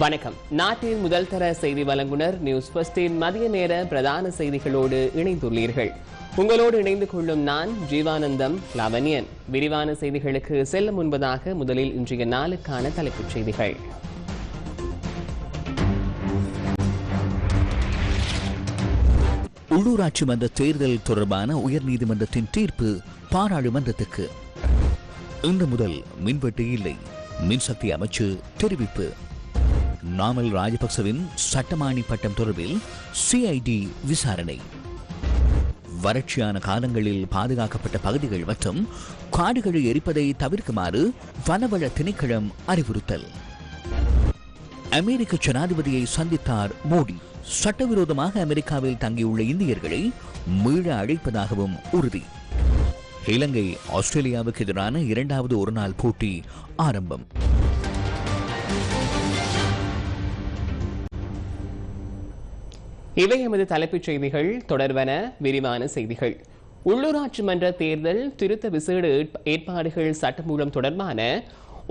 வணக்கம். நாட்டின் முதல் தர செய்தி வழங்குனர் நியூஸ் பஸ்டின் மதிய நேர பிரதான செய்திகளோடு இணைந்துள்ளீர்கள். உங்களோடு இணைந்து கொள்ளும் நான் ஜீவானந்தம் லவனியன் விரிவான செய்திகளுக்கு செல்ல முன்பதாக முதலில் இன்றைய நாளுக்கான தலைப்புச் செய்திகள். உள்ளூராட்சி மன்ற தேர்தல் தொடர்பான உயர்நீதிமன்றத்தின் தீர்ப்பு பாராளுமன்றத்துக்கு. இன்று முதல் மின்வெட்டு இல்லை. மின்சக்தி அமைச்சு தெரிவிப்பு. நாமல் ராஜபக்சவின் சட்டமானி பட்டம் தொடர்பில் சிஐடி விசாரணை. வறட்சியான காலங்களில் பாதுகாக்கப்பட்ட பகுதிகள் மற்றும் காடுகளை எரிப்பதை தவிர்க்குமாறு வனவள திணைக்களம் அறிவுறுத்தல். அமெரிக்க ஜனாதிபதியை சந்தித்தார் மோடி. சட்டவிரோதமாக அமெரிக்காவில் தங்கியுள்ள இந்தியர்களை மீள அழைப்பதாகவும் உறுதி. இலங்கை ஆஸ்திரேலியாவுக்கு எதிரான இரண்டாவது ஒருநாள் போட்டி ஆரம்பம். இவை எமது தலைப்புச் செய்திகள் தொடர்வன விரிவான செய்திகள். உள்ளூராட்சி மன்ற தேர்தல் திருத்த விசேட ஏற்பாடுகள் சட்டமூலம் தொடர்பான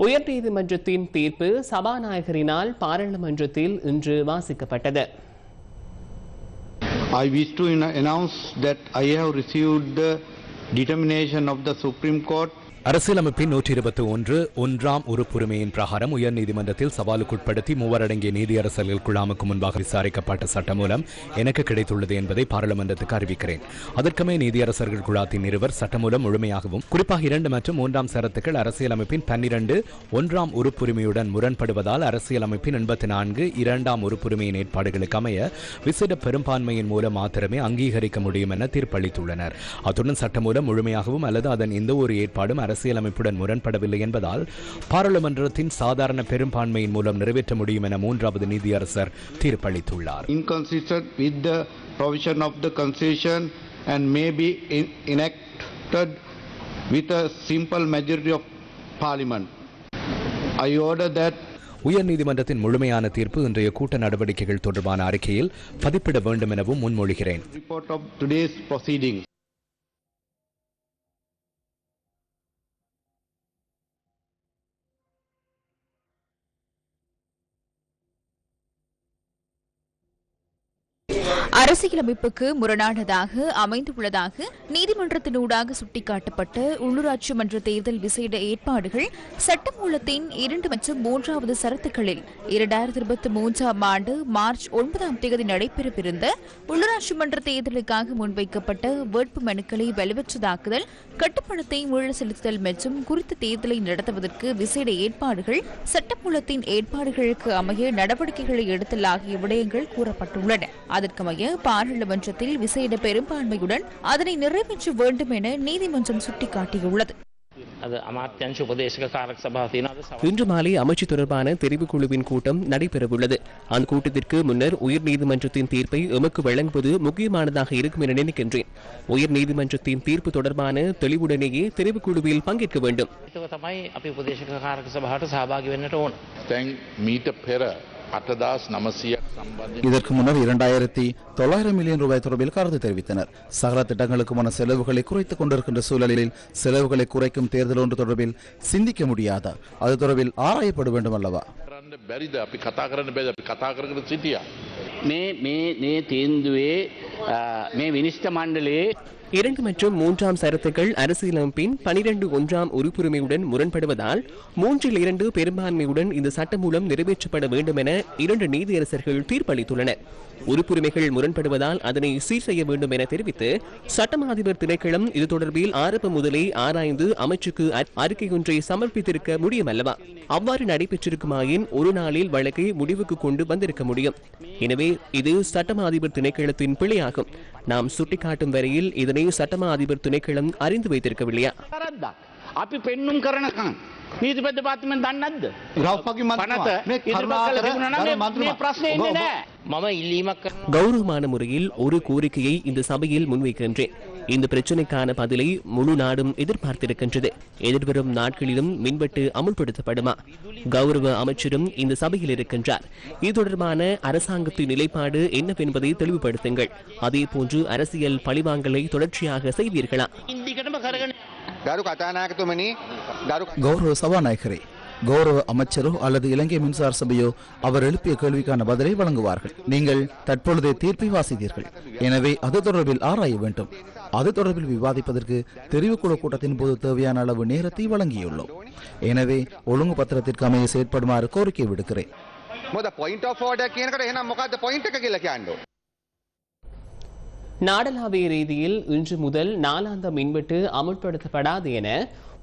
உயர்நீதிமன்றத்தின் தீர்ப்பு சபாநாயகரினால் பாராளுமன்றத்தில் இன்று வாசிக்கப்பட்டது. I wish to announce that I have received the determination of the Supreme Court அரசியலமைப்பின் நூற்றி இருபத்தி ஒன்று ஒன்றாம் உறுப்புரிமையின் பிரகாரம் உயர்நீதிமன்றத்தில் சவாலுக்குட்படுத்தி மூவரடங்கிய நீதியரசர்கள் குழாமுக்கு முன்பாக விசாரிக்கப்பட்ட சட்டம் மூலம் எனக்கு கிடைத்துள்ளது என்பதை பாராளுமன்றத்துக்கு அறிவிக்கிறேன். அதற்குமே நீதியரசர்கள் குழாத்தின் இருவர் சட்டமூலம் முழுமையாகவும் குறிப்பாக இரண்டு மற்றும் மூன்றாம் சரத்துக்கள் அரசியலமைப்பின் பன்னிரண்டு ஒன்றாம் உறுப்புரிமையுடன் முரண்படுவதால் அரசியலமைப்பின் எண்பத்தி நான்கு இரண்டாம் உறுப்புரிமையின் ஏற்பாடுகளுக்கு அமைய விசிட பெரும்பான்மையின் மூலம் மாத்திரமே அங்கீகரிக்க முடியும் என தீர்ப்பளித்துள்ளனர். அத்துடன் சட்டமூலம் முழுமையாகவும் அல்லது அதன் எந்த ஒரு ஏற்பாடும் அரசியலமைப்புடன் முரண்படவில்லை என்பதால் பாராளுமன்றத்தின் சாதாரண பெரும்பான்மையின் மூலம் நிறைவேற்ற முடியும் என மூன்றாவது நீதியரசர் தீர்ப்பளித்துள்ளார். Inconsistent with the provision of the Constitution and may be en- enacted with a simple majority of Parliament. I order that உயர்நீதிமன்றத்தின் முழுமையான தீர்ப்பு இன்றைய கூட்ட நடவடிக்கைகள் தொடர்பான அறிக்கையில் பதிப்பிட வேண்டும் எனவும் முன்மொழிகிறேன். அரசியலமைப்புக்கு முரணானதாக அமைந்துள்ளதாக நீதிமன்றத்தினூடாக சுட்டிக்காட்டப்பட்ட உள்ளூராட்சி மன்ற தேர்தல் விசேட ஏற்பாடுகள் சட்டமூலத்தின் இரண்டு மற்றும் மூன்றாவது சரத்துக்களில் இரண்டாயிரத்தி இருபத்தி மூன்றாம் ஆண்டு மார்ச் ஒன்பதாம் தேதி நடைபெறவிருந்த உள்ளூராட்சி மன்ற தேர்தலுக்காக முன்வைக்கப்பட்ட வேட்பு மனுக்களை வலுவற்றதாக்குதல் கட்டுப்பணத்தை மீள செலுத்துதல் மற்றும் குறித்த தேர்தலை நடத்துவதற்கு விசேட ஏற்பாடுகள் சட்டமூலத்தின் ஏற்பாடுகளுக்கு அமைய நடவடிக்கைகளை எடுத்தல் ஆகிய விடயங்கள் கூறப்பட்டுள்ளன. அதற்கமைய பாராளுமன்றத்தில் விசேட பெரும்பான்மையுடன் அதனை நிறைவேற்ற வேண்டும் என நீதிமன்றம் சுட்டிக்காட்டியுள்ளது. இன்று மாலை அமைச்சு தொடர்பான தெரிவுக்குழுவின் கூட்டம் நடைபெறவுள்ளது. அந்த கூட்டத்திற்கு முன்னர் உயர் நீதிமன்றத்தின் தீர்ப்பை எமக்கு வழங்குவது முக்கியமானதாக இருக்கும் என நினைக்கின்றேன். உயர் நீதிமன்றத்தின் தீர்ப்பு தொடர்பான தெளிவுடனேயே தெரிவுக்குழுவில் பங்கேற்க வேண்டும். இதற்கு முன்னர் இரண்டாயிரத்தி தொள்ளாயிரம் மில்லியன் ரூபாய் தொடர்பில் கருத்து தெரிவித்தனர். சகல திட்டங்களுக்குமான செலவுகளை குறைத்துக் கொண்டிருக்கின்ற சூழலில் செலவுகளை குறைக்கும் தேர்தல் ஒன்று தொடர்பில் சிந்திக்க முடியாத? அது தொடர்பில் ஆராயப்பட வேண்டும் அல்லவா? மே மே நே தேந்துவே மே வினிஷ்ட மண்டலே இரண்டு மற்றும் மூன்றாம் சரத்துக்கள் அரசியலமைப்பின் பனிரெண்டு ஒன்றாம் உறுப்புரிமையுடன் முரண்படுவதால் மூன்றில் இரண்டு பெரும்பான்மையுடன் இந்த சட்டம் மூலம் நிறைவேற்றப்பட வேண்டும் என இரண்டு நீதியரசர்கள் தீர்ப்பளித்துள்ளனர். உறுப்புரிமைகள் முரண்படுவதால் அதனை சீர் செய்ய வேண்டும் என தெரிவித்து சட்டமா அதிபர் திணைக்களம் இது தொடர்பில் ஆரம்ப முதலே ஆராய்ந்து அமைச்சுக்கு அறிக்கை ஒன்றை சமர்ப்பித்திருக்க முடியும் அவ்வாறு நடைபெற்றிருக்குமாயின் ஒரு நாளில் வழக்கை முடிவுக்கு கொண்டு வந்திருக்க முடியும். எனவே இது சட்டமா அதிபர் திணைக்களத்தின் பிழையாகும். நாம் சுட்டிக்காட்டும் வரையில் இதனை சட்டமா அதிபர் திணைக்களம் அறிந்து வைத்திருக்கவில்லையா කරද්දක්. අපි පෙන්නුම් කරනකම්. නීතිපද පාතිමෙන් දන්නත්ද. ගෞරවපති මන්ත්‍රීතුමා, පනත මේ ඉදිරිපත් කළ කරුණාකර තිබුණා නම් ගරු මේ- මන්ත්‍රීතුමා, මේ ප්‍රශ්නේ ඔබ- එන්නේ ඔබ- නෑ. මම ඉල්ලීමක් කරනවා. கௌரவமான முறையில் ஒரு கோரிக்கையை இந்த சபையில் முன்வைக்கின்றேன் இந்த பிரச்சனைக்கான பதிலை முழு நாடும் எதிர்பார்த்திருக்கின்றது. எதிர்வரும் நாட்களிலும் மின்வெட்டு அமுல்படுத்தப்படுமா? கௌரவ அமைச்சரும் இந்த சபையில் இருக்கின்றார். இது தொடர்பான அரசாங்கத்தின் நிலைப்பாடு என்னவென்பதை தெளிவுபடுத்துங்கள். அதே போன்று அரசியல் பழிவாங்கலை தொடர்ச்சியாக செய்வீர்களா? கௌரவ சபாநாயகரே கௌரவ அமைச்சரோ அல்லது இலங்கை மின்சார சபையோ அவர் எழுப்பிய கேள்விக்கான பதிலை வழங்குவார்கள். நீங்கள் தற்பொழுதே தீர்ப்பை வாசித்தீர்கள். எனவே அது தொடர்பில் ஆராய வேண்டும். அது தொடர்பில் விவாதிப்பதற்கு தெரிவுக்குழு கூட்டத்தின் போது தேவையான அளவு நேரத்தை வழங்கியுள்ளோம். எனவே ஒழுங்கு பத்திரத்திற்கு அமைய செயற்படுமாறு கோரிக்கை விடுக்கிறேன். நாடளாவிய ரீதியில் இன்று முதல் நாலாந்த மின்வெட்டு அமுல்படுத்தப்படாது என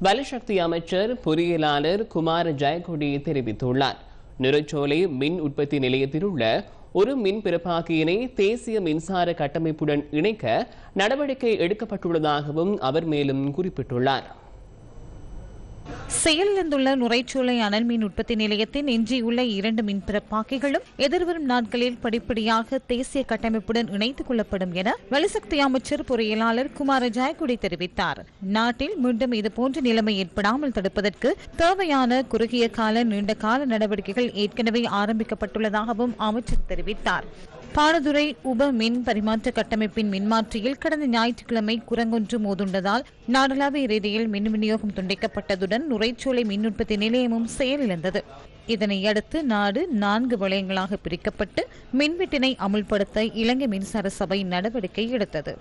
வலசக்தி அமைச்சர் பொறியியலாளர் குமார் ஜெயக்கொடி தெரிவித்துள்ளார். நிறச்சோலை மின் உற்பத்தி நிலையத்தில் உள்ள ஒரு மின் பிறப்பாக்கியினை தேசிய மின்சார கட்டமைப்புடன் இணைக்க நடவடிக்கை எடுக்கப்பட்டுள்ளதாகவும் அவர் மேலும் குறிப்பிட்டுள்ளார். செயலிழந்துள்ள நுரைச்சோலை அனல் மின் உற்பத்தி நிலையத்தின் எஞ்சியுள்ள இரண்டு மின்பிறப்பாக்கிகளும் எதிர்வரும் நாட்களில் படிப்படியாக தேசிய கட்டமைப்புடன் இணைத்துக் கொள்ளப்படும் என வலுசக்தி அமைச்சர் பொறியியலாளர் குமார ஜாயக்குடி தெரிவித்தார். நாட்டில் மீண்டும் இதுபோன்ற நிலைமை ஏற்படாமல் தடுப்பதற்கு தேவையான குறுகிய கால நீண்ட கால நடவடிக்கைகள் ஏற்கனவே ஆரம்பிக்கப்பட்டுள்ளதாகவும் அமைச்சர் தெரிவித்தார். பாரதுரை உப மின் பரிமாற்ற கட்டமைப்பின் மின்மாற்றியில் கடந்த ஞாயிற்றுக்கிழமை குரங்கொன்று மோதுண்டதால் நாடளாவிய ரீதியில் மின் விநியோகம் துண்டிக்கப்பட்டதுடன் நுரைச்சோலை மின் உற்பத்தி நிலையமும் செயலிழந்தது. இதனையடுத்து நாடு நான்கு வளையங்களாக பிரிக்கப்பட்டு மின்வெட்டினை அமுல்படுத்த இலங்கை மின்சார சபை நடவடிக்கை எடுத்தது.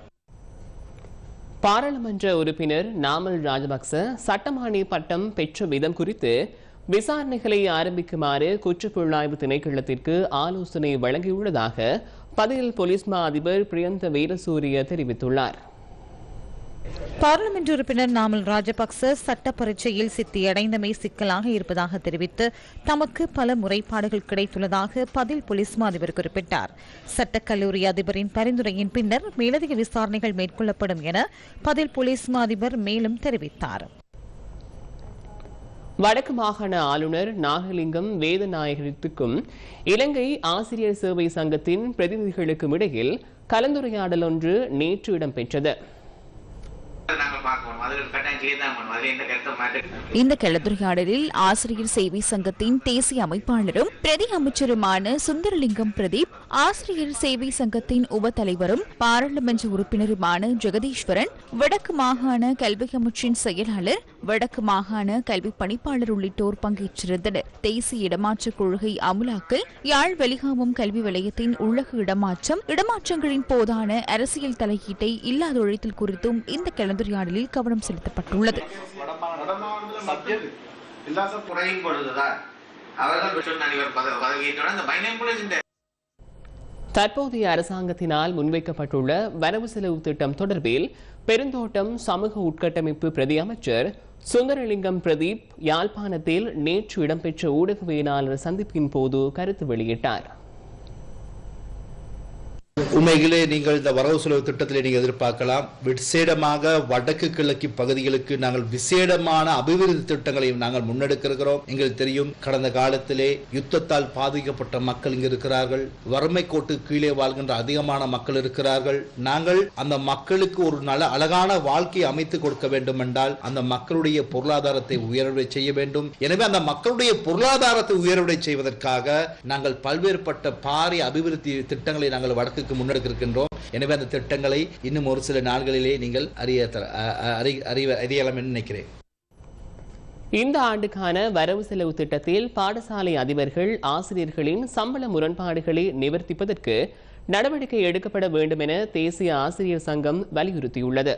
பாராளுமன்ற உறுப்பினர் நாமல் ராஜபக்ச சட்டமானி பட்டம் பெற்ற விதம் குறித்து விசாரணைகளை ஆரம்பிக்குமாறு குற்றப்புலனாய்வு திணைக்களத்திற்கு ஆலோசனை வழங்கியுள்ளதாக பதில் போலீஸ் மா அதிபர் பிரியந்த வீரசூரிய தெரிவித்துள்ளார். பார்லிமெண்ட் உறுப்பினர் நாமல் ராஜபக்ச சட்ட பரீட்சையில் சித்தியடைந்தமை சிக்கலாக இருப்பதாக தெரிவித்து தமக்கு பல முறைப்பாடுகள் கிடைத்துள்ளதாக பதில் போலீஸ் மா அதிபர் குறிப்பிட்டார். சட்டக்கல்லூரி அதிபரின் பரிந்துரையின் பின்னர் மேலதிக விசாரணைகள் மேற்கொள்ளப்படும் என பதில் போலீஸ் மா அதிபர் மேலும் தெரிவித்தார். வடக்கு மாகாண ஆளுநர் நாகலிங்கம் வேதநாயகத்துக்கும் இலங்கை ஆசிரியர் சேவை சங்கத்தின் பிரதிநிதிகளுக்கும் இடையில் கலந்துரையாடல் ஒன்று நேற்று இடம்பெற்றது. இந்த கலந்துரையாடலில் ஆசிரியர் சேவை சங்கத்தின் தேசிய அமைப்பாளரும் பிரதி அமைச்சருமான சுந்தரலிங்கம் பிரதீப் ஆசிரியர் சேவை சங்கத்தின் உப தலைவரும் பாராளுமன்ற உறுப்பினருமான ஜெகதீஸ்வரன் வடக்கு மாகாண கல்வி அமைச்சின் செயலாளர் வடக்கு மாகாண கல்வி பணிப்பாளர் உள்ளிட்டோர் பங்கேற்றிருந்தனர். தேசிய இடமாற்ற கொள்கை அமுலாக்கல் யாழ் வெளிகாமம் கல்வி வலயத்தின் உள்ளக இடமாற்றம் இடமாற்றங்களின் போதான அரசியல் தலையீட்டை இல்லாதொழித்தல் குறித்தும் இந்த கலந்துரையாடலில் கவனம் செலுத்தப்பட்டுள்ளது. குறையும் பொழுதுதான் அவர்கள் சொன்ன இந்த பைனான்ஸ் இந்த தற்போதைய அரசாங்கத்தினால் முன்வைக்கப்பட்டுள்ள வரவு செலவு திட்டம் தொடர்பில் பெருந்தோட்டம் சமூக உட்கட்டமைப்பு பிரதி அமைச்சர் சுந்தரலிங்கம் பிரதீப் யாழ்ப்பாணத்தில் நேற்று இடம்பெற்ற ஊடகவியலாளர் சந்திப்பின் போது கருத்து வெளியிட்டார். உண்மையிலே நீங்கள் இந்த வரவு செலவு திட்டத்திலே நீங்கள் எதிர்பார்க்கலாம். விசேடமாக வடக்கு கிழக்கு பகுதிகளுக்கு நாங்கள் விசேடமான அபிவிருத்தி திட்டங்களையும் நாங்கள் முன்னெடுக்கிறோம் எங்களுக்கு தெரியும் கடந்த காலத்திலே யுத்தத்தால் பாதிக்கப்பட்ட மக்கள் இங்கு இருக்கிறார்கள். வறுமை கோட்டு கீழே வாழ்கின்ற அதிகமான மக்கள் இருக்கிறார்கள். நாங்கள் அந்த மக்களுக்கு ஒரு நல்ல அழகான வாழ்க்கையை அமைத்து கொடுக்க வேண்டும் என்றால் அந்த மக்களுடைய பொருளாதாரத்தை உயர்வை செய்ய வேண்டும். எனவே அந்த மக்களுடைய பொருளாதாரத்தை உயர்வை செய்வதற்காக நாங்கள் பல்வேறுபட்ட பாரிய அபிவிருத்தி திட்டங்களை நாங்கள் வடக்கு முன்னெடுக்க முன்னெடுக்கின்றோம் எனவே அந்த திட்டங்களை இன்னும் ஒரு சில நாள்களிலே நீங்கள் அறிய அறியலாம் என்று நினைக்கிறேன். இந்த ஆண்டுக்கான வரவு செலவு திட்டத்தில் பாடசாலை அதிபர்கள் ஆசிரியர்களின் சம்பள முரண்பாடுகளை நிவர்த்திப்பதற்கு நடவடிக்கை எடுக்கப்பட வேண்டும் என தேசிய ஆசிரியர் சங்கம் வலியுறுத்தியுள்ளது.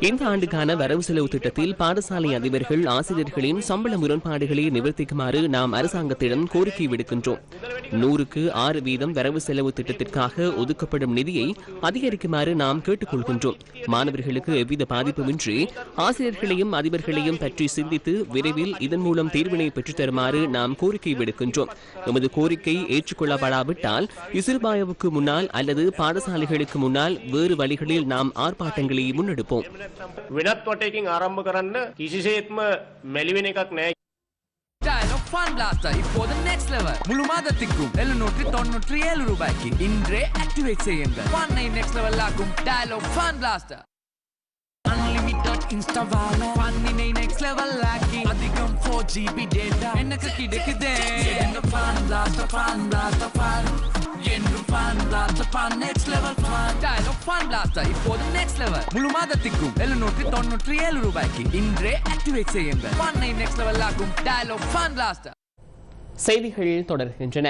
இந்த ஆண்டுக்கான வரவு செலவு திட்டத்தில் பாடசாலை அதிபர்கள் ஆசிரியர்களின் சம்பள முரண்பாடுகளை நிவர்த்திக்குமாறு நாம் அரசாங்கத்திடம் கோரிக்கை விடுக்கின்றோம். நூறுக்கு ஆறு வீதம் வரவு செலவு திட்டத்திற்காக ஒதுக்கப்படும் நிதியை அதிகரிக்குமாறு நாம் கேட்டுக்கொள்கின்றோம். மாணவர்களுக்கு எவ்வித பாதிப்புமின்றி ஆசிரியர்களையும் அதிபர்களையும் பற்றி சிந்தித்து விரைவில் இதன் மூலம் தீர்வினை பெற்றுத்தருமாறு நாம் கோரிக்கை விடுக்கின்றோம். எமது கோரிக்கை ஏற்றுக்கொள்ளப்படாவிட்டால் இசுர்பாயவுக்கு முன்னால் அல்லது பாடசாலைகள் விதிகளுக்கு முன்னால் வேறு வழிகளில் நாம் ஆர்ப்பாட்டங்களை முன்னெடுப்போம். இப்போது நெக்ஸ்ட் லெவல் முழு மாதத்திற்கும் எழுநூற்றி தொன்னூற்றி ஏழு ரூபாய்க்கு இன்றே ஆக்டிவேட் செய்யுங்கள். நெக்ஸ்ட் லெவல் ஆகும். டயலோ ஃபன் பிளாஸ்டர் டாட் இன்ஸ்டாவால பண்ணினை நெக்ஸ்ட் லெவல் ஆக்கி அதிகம் ஃபோர் ஜிபி டேட்டா எனக்கு கிடைக்குதே என்ன பான் பிளாஸ்ட் பான் பிளாஸ்ட் பான் என்று fun blast fun next level fun Dialog fun blast இப்போது நெக்ஸ்ட் லெவல் முழு மாதத்திற்கும் எழுநூற்றி தொண்ணூற்றி ஏழு ரூபாய்க்கு இன்றே ஆக்டிவேட் செய்யுங்கள். பண்ணை நெக்ஸ்ட் லெவல் ஆகும். டயலாக் பான் பிளாஸ்ட் செய்திகள் தொடர்கின்றன.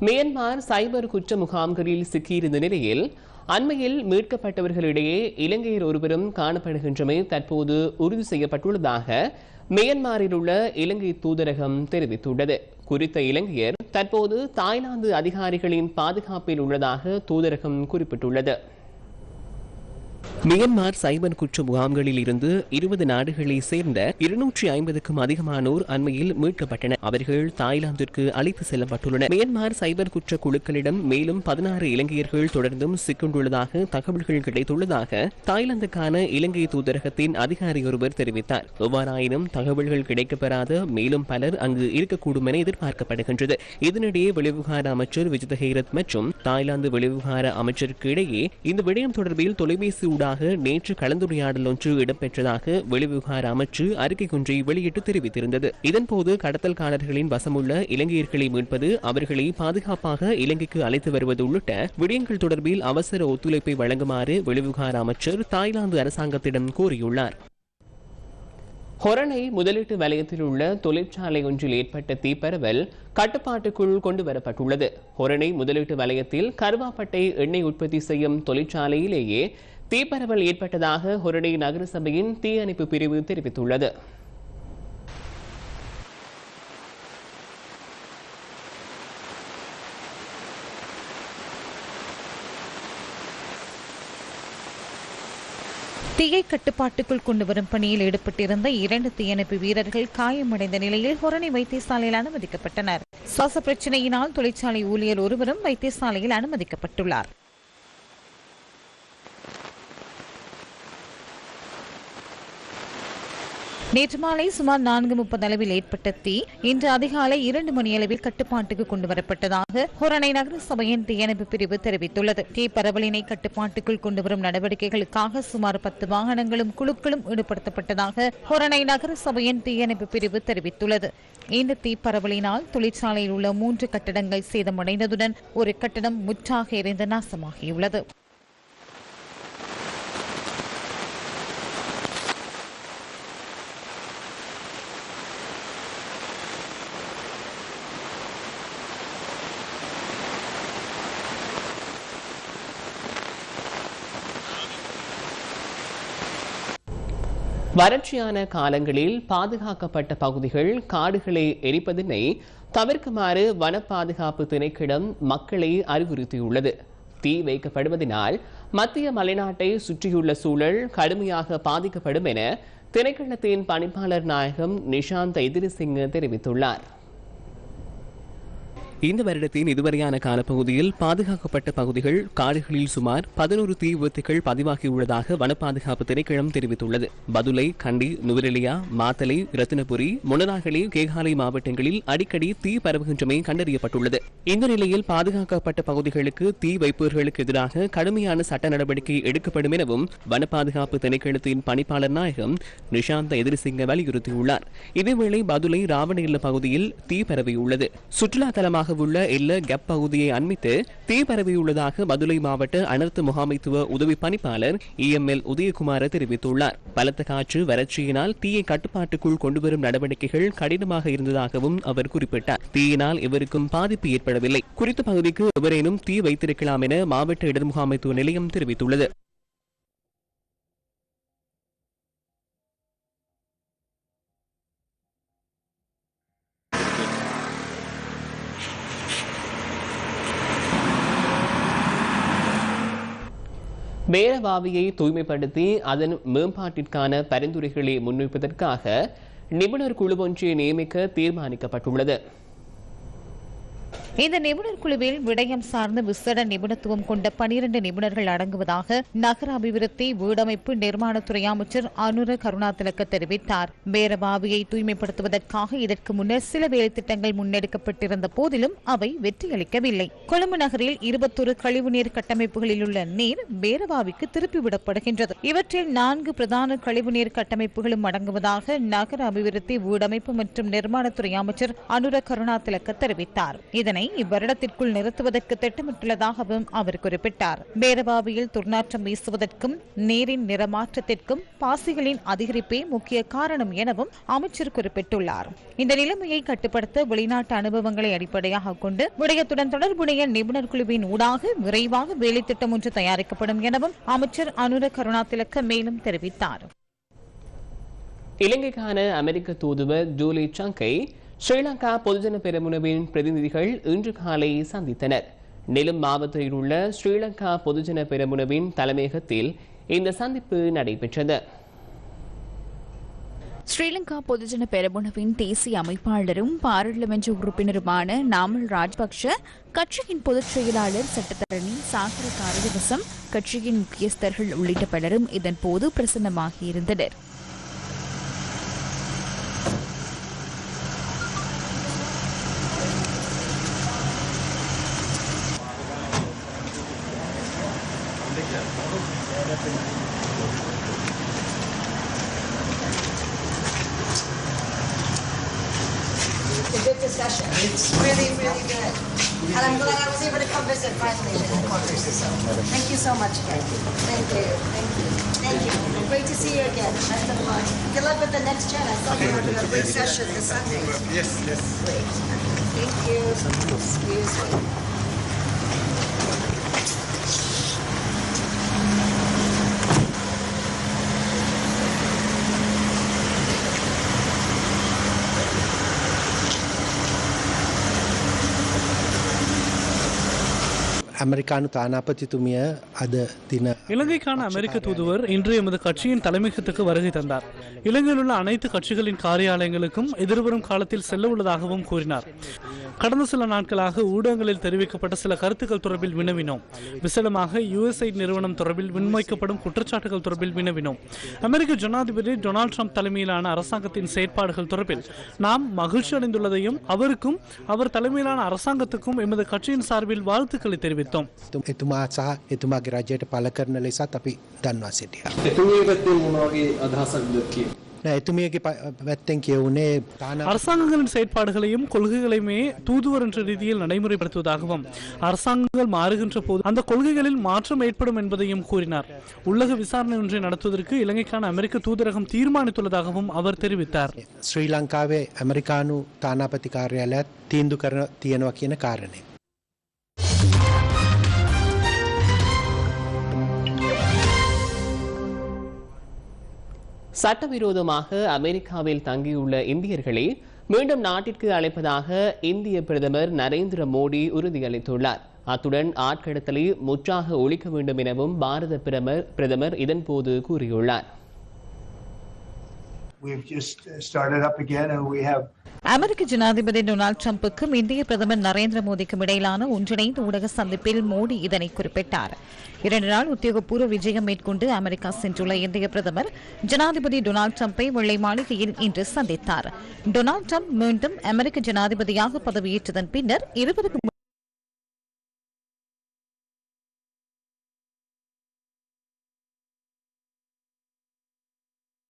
மியான்மர் சைபர் குற்ற முகாம்களில் சிக்கியிருந்த நிலையில் அண்மையில் மீட்கப்பட்டவர்களிடையே இலங்கையர் ஒருவரும் காணப்படுகின்றமை தற்போது உறுதி செய்யப்பட்டுள்ளதாக மியன்மாரில் உள்ள இலங்கை தூதரகம் தெரிவித்துள்ளது. குறித்த இலங்கையர் தற்போது தாய்லாந்து அதிகாரிகளின் பாதுகாப்பில் உள்ளதாக தூதரகம் குறிப்பிட்டுள்ளது. மியன்மார் சைபர் குற்ற முகாம்களில் இருந்து இருபது நாடுகளை சேர்ந்த இருநூற்றி ஐம்பதுக்கும் அதிகமானோர் அண்மையில் மீட்கப்பட்டனர். அவர்கள் தாய்லாந்திற்கு அழைத்து செல்லப்பட்டுள்ளனர். மியன்மார் சைபர் குற்ற குழுக்களிடம் மேலும் பதினாறு இலங்கையர்கள் தொடர்ந்தும் சிக்கொண்டுள்ளதாக தகவல்கள் கிடைத்துள்ளதாக தாய்லாந்துக்கான இலங்கை தூதரகத்தின் அதிகாரி ஒருவர் தெரிவித்தார். எவ்வாறாயினும் தகவல்கள் கிடைக்கப்பெறாத மேலும் பலர் அங்கு இருக்கக்கூடும் என எதிர்பார்க்கப்படுகின்றது. இதனிடையே வெளிவிவகார அமைச்சர் விஜித ஹேரத் மற்றும் தாய்லாந்து வெளிவிவகார அமைச்சருக்கு இடையே இந்த விடயம் தொடர்பில் தொலைபேசி ஊடாக நேற்று கலந்துரையாடல் ஒன்று இடம்பெற்றதாக வெளிவிவகார அமைச்சு அறிக்கை ஒன்றை வெளியிட்டு தெரிவித்திருந்தது. இதன்போது கடத்தல்காரர்களின் வசமுள்ள இலங்கையர்களை மீட்பது அவர்களை பாதுகாப்பாக இலங்கைக்கு அழைத்து வருவது உள்ளிட்ட விடயங்கள் தொடர்பில் அவசர ஒத்துழைப்பை வழங்குமாறு வெளிவிவகார அமைச்சர் தாய்லாந்து அரசாங்கத்திடம் கோரியுள்ளார். ஹொரணை முதலீட்டு வலயத்தில் உள்ள தொழிற்சாலை ஒன்றில் ஏற்பட்ட தீப்பரவல் கட்டுப்பாட்டுக்குள் கொண்டு வரப்பட்டுள்ளது ஹொரணை முதலீட்டு வலயத்தில் கருவாப்பட்டை எண்ணெய் உற்பத்தி செய்யும் தொழிற்சாலையிலேயே தீப்பரவல் ஏற்பட்டதாக ஹொரடி நகரசபையின் தீயணைப்பு பிரிவு தெரிவித்துள்ளது. தீயை கட்டுப்பாட்டுக்குள் கொண்டு வரும் பணியில் ஈடுபட்டிருந்த இரண்டு தீயணைப்பு வீரர்கள் காயமடைந்த நிலையில் ஹொரணி வைத்தியசாலையில் அனுமதிக்கப்பட்டனர். சுவாச பிரச்சனையினால் தொழிற்சாலை ஊழியர் ஒருவரும் வைத்தியசாலையில் அனுமதிக்கப்பட்டுள்ளார். நேற்று மாலை சுமார் நான்கு முப்பது அளவில் ஏற்பட்ட தீ இன்று அதிகாலை இரண்டு மணி அளவில் கட்டுப்பாட்டுக்கு கொண்டு வரப்பட்டதாக ஹொரணை நகர சபையின் தீயணைப்பு பிரிவு தெரிவித்துள்ளது. தீ பரவலினை கட்டுப்பாட்டுக்குள் கொண்டு வரும் நடவடிக்கைகளுக்காக சுமார் பத்து வாகனங்களும் குழுக்களும் ஈடுபடுத்தப்பட்டதாக ஹொரணை நகர சபையின் தீயணைப்பு பிரிவு தெரிவித்துள்ளது. இந்த தீ பரவலினால் தொழிற்சாலையில் உள்ள மூன்று கட்டடங்கள் சேதமடைந்ததுடன் ஒரு கட்டடம் முற்றாக எரிந்து நாசமாகியுள்ளது. வறட்சியான காலங்களில் பாதுகாக்கப்பட்ட பகுதிகள் காடுகளை எரிப்பதனை தவிர்க்குமாறு வன பாதுகாப்பு திணைக்களம் மக்களை அறிவுறுத்தியுள்ளது. தீ வைக்கப்படுவதனால் மத்திய மலைநாட்டை சுற்றியுள்ள சூழல் கடுமையாக பாதிக்கப்படும் என திணைக்களத்தின் பணிப்பாளர் நாயகம் நிஷாந்த் எதிரிசிங் தெரிவித்துள்ளார். இந்த வருடத்தின் இதுவரையான காலப்பகுதியில் பாதுகாக்கப்பட்ட பகுதிகள் காடுகளில் சுமார் பதினோரு தீ விபத்துகள் பதிவாகியுள்ளதாக வன பாதுகாப்பு திணைக்களம் தெரிவித்துள்ளது. பதுளை கண்டி நுவரெலியா மாத்தலை ரத்தினபுரி முனராகலி கேகாலை மாவட்டங்களில் அடிக்கடி தீ பரவுகின்றமை கண்டறியப்பட்டுள்ளது. இந்த நிலையில் பாதுகாக்கப்பட்ட பகுதிகளுக்கு தீ வைப்பவர்களுக்கு எதிராக கடுமையான சட்ட நடவடிக்கை எடுக்கப்படும் எனவும் வன பாதுகாப்பு திணைக்களத்தின் பணிப்பாளர் நாயகம் நிஷாந்த எதிரிசிங்க வலியுறுத்தியுள்ளார். இதேவேளை பதுளை ராவண இல்ல பகுதியில் தீ பரவியுள்ளது. சுற்றுலா தலமாக உள்ள இல்ல கெப் பகுதியை அண்மித்து தீ பரவியுள்ளதாக மதுரை மாவட்ட அனர்த்த முகாமைத்துவ உதவி பணிப்பாளர் இஎம்எல் உதயகுமார தெரிவித்துள்ளார். பலத்த காற்று வறட்சியினால் தீயை கட்டுப்பாட்டுக்குள் கொண்டுவரும் நடவடிக்கைகள் கடினமாக இருந்ததாகவும் அவர் குறிப்பிட்டார். தீயினால் எவருக்கும் பாதிப்பு ஏற்படவில்லை. குறித்த பகுதிக்கு எவரேனும் தீ வைத்திருக்கலாம் என மாவட்ட இடர் முகாமைத்துவ நிலையம் தெரிவித்துள்ளது. மேலவாவியை தூய்மைப்படுத்தி அதன் மேம்பாட்டிற்கான பரிந்துரைகளை முன்வைப்பதற்காக நிபுணர் குழு ஒன்றை நியமிக்க தீர்மானிக்கப்பட்டுள்ளது. இந்த நிபுணர் குழுவில் விடயம் சார்ந்த விசேட நிபுணத்துவம் கொண்ட பனிரண்டு நிபுணர்கள் அடங்குவதாக நகர அபிவிருத்தி வீடமைப்பு நிர்மாணத்துறை அமைச்சர் அனுர கருணாதிலக்க தெரிவித்தார். பேரபாவியை தூய்மைப்படுத்துவதற்காக இதற்கு முன்னர் சில வேலைத்திட்டங்கள் முன்னெடுக்கப்பட்டிருந்த போதிலும் அவை வெற்றியளிக்கவில்லை. கொழும்பு நகரில் இருபத்தொரு கழிவுநீர் கட்டமைப்புகளில் உள்ள நீர் பேரபாவிக்கு திருப்பிவிடப்படுகின்றது இவற்றில் நான்கு பிரதான கழிவுநீர் கட்டமைப்புகளும் அடங்குவதாக நகர அபிவிருத்தி வீடமைப்பு மற்றும் நிர்மாணத்துறை அமைச்சர் அனுர கருணாதிலக்க தெரிவித்தார். இதனை இவ்வருடத்திற்குள் நிறுத்துவதற்கு திட்டமிட்டுள்ளதாகவும் அவர் குறிப்பிட்டார். பேரபாவியில் துர்நாற்றம் வீசுவதற்கும் நீரின் நிறமாற்றத்திற்கும் பாசிகளின் அதிகரிப்பே முக்கிய காரணம் எனவும் அமைச்சர் குறிப்பிட்டுள்ளார். இந்த நிலைமையை கட்டுப்படுத்த வெளிநாட்டு அனுபவங்களை அடிப்படையாக கொண்டு விடயத்துடன் தொடர்புடைய நிபுணர் குழுவின் ஊடாக விரைவாக வேலைத்திட்டம் ஒன்று தயாரிக்கப்படும் எனவும் அமைச்சர் அனுர கருணாதிலக்க மேலும் தெரிவித்தார். இலங்கைக்கான அமெரிக்க தூதுவர் ஜூலி சங்கை ஸ்ரீலங்கா பொதுஜன பெரமுனவின் பிரதிநிதிகள் இன்று காலை சந்தித்தனர். நெலும் மாவட்டத்தில் உள்ள ஸ்ரீலங்கா பொதுஜன பெரமுனவின் தலைமையகத்தில் இந்த சந்திப்பு நடைபெற்றது. ஸ்ரீலங்கா பொதுஜன பெரமுனவின் தேசிய அமைப்பாளரும் பாராளுமன்ற உறுப்பினருமான நாமல் ராஜபக்ஷ கட்சியின் பொதுச் செயலாளர் சட்டத்தரணி சாகர காரியவசம் கட்சியின் முக்கியஸ்தர்கள் உள்ளிட்ட பலரும் இதன்போது பிரசன்னமாகியிருந்தனர். It's a good discussion. It's really, really good. And I'm glad I was able to come visit finally in headquarters, so thank you so much again. Thank you, thank you, thank you. Great to see you again. Best of luck. Good luck with the next gen. I saw you were doing a big session this Sunday. Yes, yes. Great. Thank you. Excuse me. அமெரிக்கான அமெரிக்கானுக்கான அபத்தித்துமிய அது தின இலங்கைக்கான அமெரிக்க தூதுவர் இன்று எமது கட்சியின் தலைமையகத்துக்கு வருகை தந்தார். இலங்கையில் உள்ள அனைத்து கட்சிகளின் காரியாலயங்களுக்கும் எதிர்வரும் காலத்தில் செல்ல உள்ளதாகவும் கூறினார். கடந்த சில நாட்களாக ஊடகங்களில் தெரிவிக்கப்பட்ட சில கருத்துக்கள் தொடர்பில் வினவினோம். விசடமாக யுஎஸ்ஐடி நிறுவனம் தொடர்பில் முன்வைக்கப்படும் குற்றச்சாட்டுகள் தொடர்பில் வினவினோம். அமெரிக்க ஜனாதிபதி டொனால்டு ட்ரம்ப் தலைமையிலான அரசாங்கத்தின் செயற்பாடுகள் தொடர்பில் நாம் மகிழ்ச்சி அடைந்துள்ளதையும் அவருக்கும் அவர் தலைமையிலான அரசாங்கத்துக்கும் எமது கட்சியின் சார்பில் வாழ்த்துக்களை தெரிவித்தோம். தಪ್ಪி தன்வாசிட்டியா எத்துமையக்கு பத்தன் கேவுனே அரசாங்கங்களின் செயற்பாடுகளையும் கொள்கைகளையுமே தூதுவர் என்ற ரீதியில் நடைமுறைப்படுத்துவதாகவும் அரசாங்கங்கள் மாறுகின்ற போது அந்த கொள்கைகளில் மாற்றம் ஏற்படும் என்பதையும் கூறினார். உலக விசாரணை ஒன்றை நடத்துவதற்கு இலங்கைக்கான அமெரிக்க தூதரகம் தீர்மானித்துள்ளதாகவும் அவர் தெரிவித்தார். ஸ்ரீலங்காவே அமெரிக்கானு தானாபதி காரியாலய தீந்து தீயனவாக்கின காரணம் சட்டவிரோதமாக அமெரிக்காவில் தங்கியுள்ள இந்தியர்களை மீண்டும் நாட்டிற்கு அழைப்பதாக இந்திய பிரதமர் நரேந்திர மோடி உறுதியளித்துள்ளார். அத்துடன் ஆட்கடத்தலை முற்றாக ஒழிக்க வேண்டும் எனவும் பாரத பிரதமர் பிரதமர் இதன்போது கூறியுள்ளார். We've just uh, started up again and we have அமெரிக்க ஜனாதிபதி டொனால்டு டிரம்புக்கும் இந்திய பிரதமர் நரேந்திர மோடிக்கும் இடையிலான ஒன்றிணைந்த ஊடக சந்திப்பில் மோடி இதனை குறிப்பிட்டார். இரண்டு நாள் உத்தியோகபூர்வ விஜயம் மேற்கொண்டு அமெரிக்கா சென்றுள்ள இந்திய பிரதமர் ஜனாதிபதி டொனால்டு டிரம்பை வெள்ளை மாளிகையில் இன்று சந்தித்தார். டொனால்டு டிரம்ப் மீண்டும் அமெரிக்க ஜனாதிபதியாக பதவியேற்றதன் பின்னர் இருவருக்கு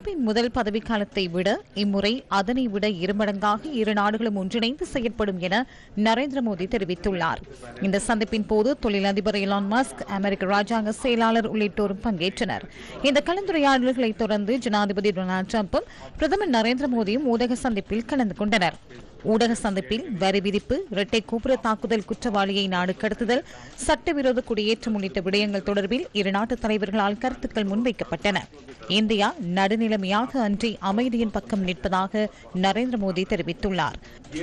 ட்ரம்பின் முதல் பதவிக்காலத்தை விட இம்முறை அதனை விட இருமடங்காக இரு நாடுகளும் ஒன்றிணைந்து செயற்படும் என நரேந்திர மோடி தெரிவித்துள்ளார். இந்த சந்திப்பின் போது தொழிலதிபர் எலான் மஸ்க் அமெரிக்க ராஜாங்க செயலாளர் உள்ளிட்டோரும் பங்கேற்றனர். இந்த கலந்துரையாடல்களை தொடர்ந்து ஜனாதிபதி டொனால்டு டிரம்பும் பிரதமர் நரேந்திர மோடியும் ஊடக சந்திப்பில் கலந்து கொண்டனர். ஊடக சந்திப்பில் வரி விதிப்பு இரட்டை கோபுர தாக்குதல் குற்றவாளியை நாடு கடத்துதல் சட்டவிரோத குடியேற்றம் உள்ளிட்ட விடயங்கள் தொடர்பில் இரு நாட்டு தலைவர்களால் கருத்துக்கள் முன்வைக்கப்பட்டன. இந்தியா நடுநிலைமையாக அன்றி அமைதியின் பக்கம் நிற்பதாக நரேந்திர மோடி தெரிவித்துள்ளார்.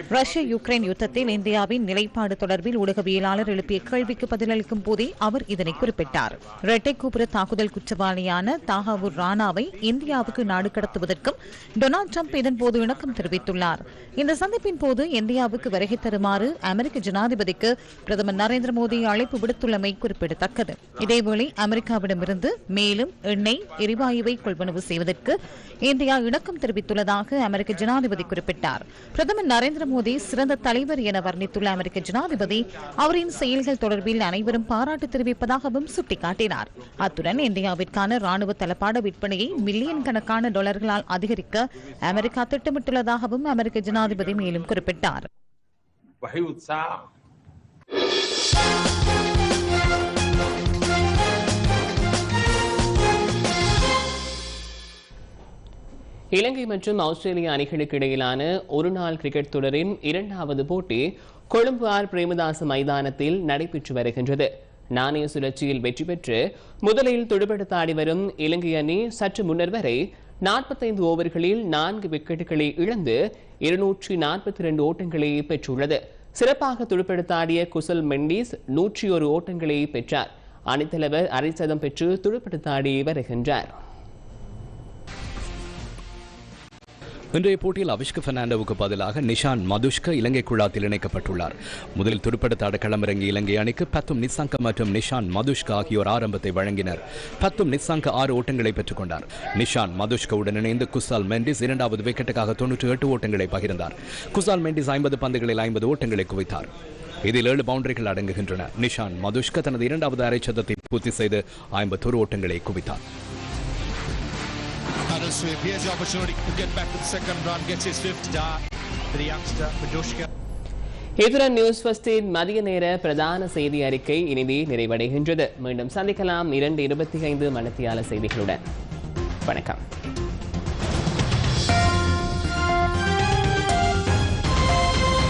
ரஷ்ய யுக்ரைன் யுத்தத்தில் இந்தியாவின் நிலைப்பாடு தொடர்பில் ஊடகவியலாளர் எழுப்பிய கேள்விக்கு பதிலளிக்கும் போதே அவர் இதனை குறிப்பிட்டார். இரட்டை கோபுர தாக்குதல் குற்றவாளியான தாகாவூர் ராணாவை இந்தியாவுக்கு நாடு கடத்துவதற்கும் டொனால்டு டிரம்ப் இதன்போது இணக்கம் தெரிவித்துள்ளார். இந்த சந்திப்பின் போது இந்தியாவுக்கு வருகை தருமாறு அமெரிக்க ஜனாதிபதிக்கு பிரதமர் நரேந்திர மோடி அழைப்பு விடுத்துள்ளமை குறிப்பிடத்தக்கது. இதேவேளை அமெரிக்காவிடமிருந்து மேலும் எண்ணெய் எரிவாயுவை கொள்வனவு செய்வதற்கு இந்தியா இணக்கம் தெரிவித்துள்ளதாக அமெரிக்க ஜனாதிபதி குறிப்பிட்டார். பிரதமர் நரேந்திர மோடி சிறந்த தலைவர் என வர்ணித்துள்ள அமெரிக்க ஜனாதிபதி அவரின் செயல்கள் தொடர்பில் அனைவரும் பாராட்டு தெரிவிப்பதாகவும் சுட்டிக்காட்டினார். அத்துடன் இந்தியாவிற்கான ராணுவ தளபாட விற்பனையை மில்லியன் கணக்கான டாலர்களால் அதிகரிக்க அமெரிக்கா திட்டமிட்டுள்ளதாகவும் அமெரிக்க ஜனாதிபதி மேலும் குறிப்பிட்டார். இலங்கை மற்றும் ஆஸ்திரேலிய அணிகளுக்கு இடையிலான ஒருநாள் கிரிக்கெட் தொடரின் இரண்டாவது போட்டி கொழும்பு ஆர் பிரேமதாச மைதானத்தில் நடைபெற்று வருகின்றது. நாணய சுழற்சியில் வெற்றி பெற்று முதலில் துடுப்படுத்த ஆடி வரும் இலங்கை அணி சற்று முன்னர் வரை நாற்பத்தைந்து ஓவர்களில் நான்கு விக்கெட்டுகளை இழந்து இருநூற்றி நாற்பத்தி இரண்டு ஓட்டங்களை பெற்றுள்ளது. சிறப்பாக துடுப்படுத்த ஆடிய குசல் மெண்டிஸ் நூற்றி ஒரு ஓட்டங்களை பெற்றார். அணித்தலைவர் அரைசதம் பெற்று துடுப்படுத்த ஆடி வருகின்றார். இன்றைய போட்டியில் அவிஷ்க பெர்னாண்டோவுக்கு பதிலாக நிஷான் மதுஷ்க இலங்கை குழாத்தில் இணைக்கப்பட்டுள்ளார். முதலில் துடுப்படுத்தாட களமிறங்கிய இலங்கை அணிக்கு பத்தும் நிசாங்க மற்றும் நிஷான் மதுஷ்க ஆகியோர் ஆரம்பத்தை வழங்கினர். பத்தும் நிசாங்க ஆறு ஓட்டங்களை பெற்றுக் கொண்டார். நிஷான் மதுஷ்கவுடன் இணைந்து குசால் மெண்டிஸ் இரண்டாவது விக்கெட்டுக்காக தொன்னூற்றி எட்டு ஓட்டங்களை பகிர்ந்தார். குசால் மெண்டிஸ் ஐம்பது பந்துகளில் ஐம்பது ஓட்டங்களை குவித்தார். இதில் ஏழு பவுண்டரிகள் அடங்குகின்றன. நிஷான் மதுஷ்க தனது இரண்டாவது அரை சதத்தை பூர்த்தி செய்து ஐம்பத்தொரு ஓட்டங்களை குவித்தார். Huddersfield, here's the opportunity to get back to the second run, gets his fifth dart for the youngster, Madushka. இத்துடன் நியூஸ் ஃபஸ்டின் மதிய நேர பிரதான செய்தி அறிக்கை இனிதே நிறைவடைகின்றது மீண்டும் சந்திக்கலாம் இரண்டு இருபத்தி ஐந்து மனத்தியால செய்திகளுடன் வணக்கம்